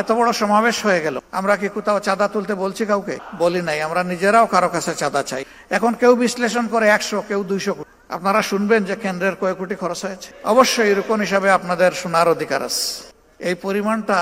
এত বড় সমাবেশ হয়ে গেল। আমরা কি কোথাও চাঁদা তুলতে বলছি কাউকে? বলি নাই আমরা নিজেরাও কারও কাছে চাঁদা চাই। এখন কেউ বিশ্লেষণ করে একশো কেউ দুইশো আপনারা শুনবেন যে কেন্দ্রের কয়েক কোটি খরচ হয়েছে। অবশ্যই এরকম হিসাবে আপনাদের শোনার অধিকার আছে। এই পরিমাণটা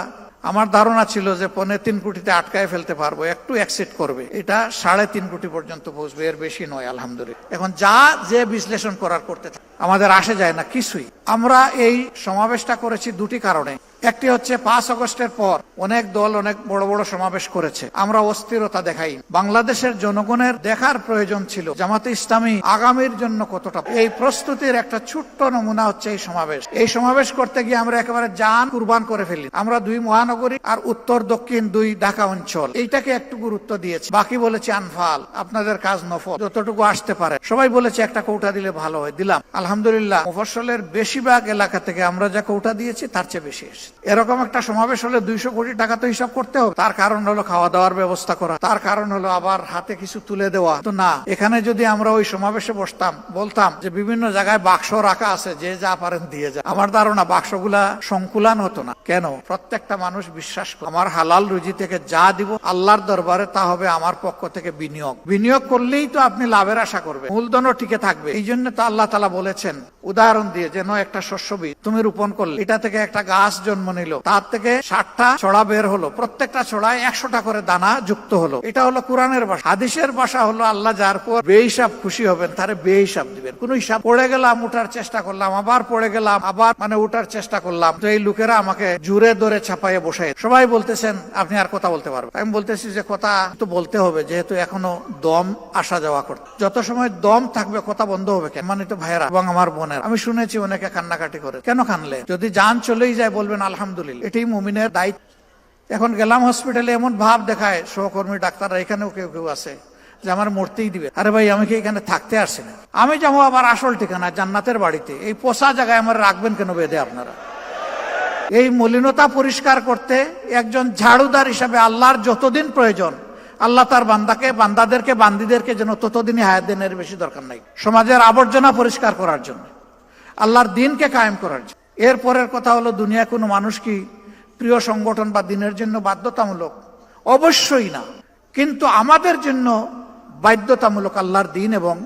আমার ধারণা ছিল যে পৌনে তিন কোটিতে আটকায় ফেলতে পারব একটু অ্যাক্সিট করবে। এটা সাড়ে তিন কোটি পর্যন্ত পৌঁছবে এর বেশি নয় আলহামদুলিল্লাহ। এখন যা যে বিশ্লেষণ করার করতে থাকে, আমাদের আসে যায় না কিছুই। আমরা এই সমাবেশটা করেছি দুটি কারণে। একটি হচ্ছে পাঁচ আগস্টের পর অনেক দল অনেক বড় বড় সমাবেশ করেছে। আমরা অস্থিরতা দেখাই। বাংলাদেশের জনগণের দেখার প্রয়োজন ছিল জামাতে ইসলামী আগামীর জন্য কতটা। এই প্রস্তুতির একটা ছোট্ট নমুনা হচ্ছে এই সমাবেশ। এই সমাবেশ করতে গিয়ে আমরা একেবারে জান কুরবান করে ফেলি। আমরা দুই মহানগরী আর উত্তর, দক্ষিণ দুই ঢাকা অঞ্চল। এইটাকে একটু গুরুত্ব দিয়েছি। বাকি বলেছে আনফাল। আপনাদের কাজ নফল। যতটুকু আসতে পারে। সবাই বলেছে একটা কৌটা দিলে ভালো হয়। দিলাম। আলহামদুলিল্লাহ মুফসলের বেশিরভাগ এলাকা থেকে আমরা যা কৌটা দিয়েছি, তার চেয়ে বেশি এসেছে। এরকম একটা সমাবেশ হলে দুইশো কোটি টাকা তো হিসাব করতে হবে। তার কারণ হলো খাওয়া দাওয়ার ব্যবস্থা করা। তার কারণ হলো আবার হাতে কিছু তুলে দেওয়া। তো না, এখানে যদি আমরা ওই সমাবেশে বসতাম, বলতাম যে বিভিন্ন জায়গায় বাক্স রাখা আছে, যে যা পারেন দিয়ে যায় আমার ধারণা বাক্সগুলা সংকুলান হতো না। কেন? প্রত্যেকটা মানুষ বিশ্বাস করে। আমার হালাল রুজি থেকে যা দিব, আল্লাহর দরবারে তা হবে আমার পক্ষ থেকে বিনিয়োগ। বিনিয়োগ করলেই তো আপনি লাভের আশা করবেন। মূলধনও টিকে থাকবে। এই জন্য তো আল্লাহ তালা বলেছেন, উদাহরণ দিয়ে যেন একটা শস্য বীজ, তুমি রোপণ করলে। এটা থেকে একটা গাছ জন্ম নিল, তার থেকে ষাটটা ছড়া বের হলো, প্রত্যেকটা ছড়ায় একশোটা করে দানা যুক্ত হলো। এটা হলো কোরআনের ভাষা। হাদিসের ভাষা হলো, আল্লাহ যার পর বেহিসাব খুশি হবেন, তারে বেহিসাব দিবেন। কোন হিসাব, পড়ে গেলাম, উঠার চেষ্টা করলাম, আবার পড়ে গেলাম, আবার মানে উঠার চেষ্টা করলাম। তো এই লোকেরা আমাকে জুড়ে ধরে ছাপাইয়ে বসাই সবাই বলতেছেন, আপনি আর কথা বলতে পারবেন আমি বলতেছি যে, কথা তো বলতে হবে, যেহেতু এখনও দম আসা যাওয়া করতে যত সময় দম থাকবে, কথা বন্ধ হবে কেন? মানে তো ভাইয়েরা, এবং আমার বোনের। আমি শুনেছি অনেকে কান্নাকাটি করে কেন কানলে? যদি যান চলেই যায় বলবেন, আলহামদুলিল্লাহ। এটাই মুমিনের দায়িত্ব। এখন গেলাম হসপিটালে, এমন ভাব দেখায়, সহকর্মী, ডাক্তাররা এখানেও কেউ কেউ আছে যে আমার মরতেই দিবে। আরে ভাই, আমি কি এখানে থাকতে আসি না? আমি যাব আবার আসল ঠিকানা, জান্নাতের বাড়িতে। এই পোষা জায়গায় আমার রাখবেন কেন বেঁধে আপনারা? এই মলিনতা পরিষ্কার করতে একজন ঝাড়ুদার হিসাবে আল্লাহর যতদিন প্রয়োজন আল্লাহ তার বান্দাকে, বান্দাদেরকে, বান্দিদেরকে যেন ততদিনই হায়াত দিনের বেশি দরকার নাই। সমাজের আবর্জনা পরিষ্কার করার জন্য, আল্লাহর দিনকে কায়েম করার জন্য। এরপরের কথা হলো, দুনিয়া কোনো মানুষ কি প্রিয় সংগঠন বা দিনের জন্য বাধ্যতামূলক? অবশ্যই না। কিন্তু আমাদের জন্য বাধ্যতামূলক আল্লাহর দিন এবং